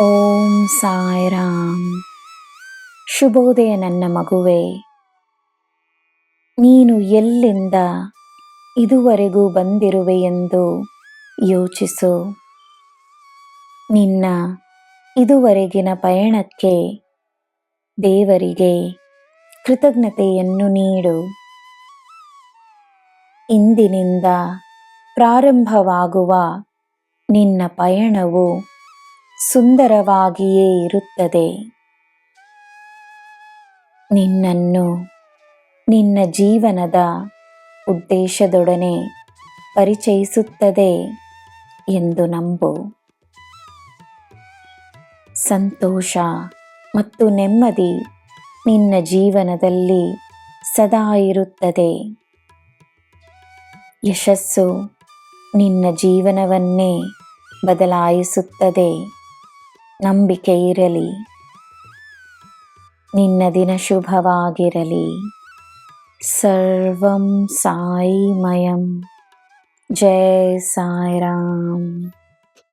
ಓಂ ಸಾಯಿರಾಮ್. ಶುಭೋದಯ ನನ್ನ ಮಗುವೆ. ನೀನು ಎಲ್ಲಿಂದ ಇದುವರೆಗೂ ಬಂದಿರುವೆ ಎಂದು ಯೋಚಿಸು. ನಿನ್ನ ಇದುವರೆಗಿನ ಪಯಣಕ್ಕೆ ದೇವರಿಗೆ ಕೃತಜ್ಞತೆಯನ್ನು ನೀಡು. ಇಂದಿನಿಂದ ಪ್ರಾರಂಭವಾಗುವ ನಿನ್ನ ಪಯಣವು ಸುಂದರವಾಗಿಯೇ ಇರುತ್ತದೆ. ನಿನ್ನನ್ನು ನಿನ್ನ ಜೀವನದ ಉದ್ದೇಶದೊಡನೆ ಪರಿಚಯಿಸುತ್ತದೆ ಎಂದು ನಂಬು. ಸಂತೋಷ ಮತ್ತು ನೆಮ್ಮದಿ ನಿನ್ನ ಜೀವನದಲ್ಲಿ ಸದಾ ಇರುತ್ತದೆ. ಯಶಸ್ಸು ನಿನ್ನ ಜೀವನವನ್ನೇ ಬದಲಾಯಿಸುತ್ತದೆ. ನಂಬಿಕೆ ಇರಲಿ ನಿನ್ನ ದಿನ ಶುಭವಾಗಿರಲಿ ಸರ್ವಂ ಸಾಯಿಮಯಂ ಜಯ ಸಾಯಿರಾಮ್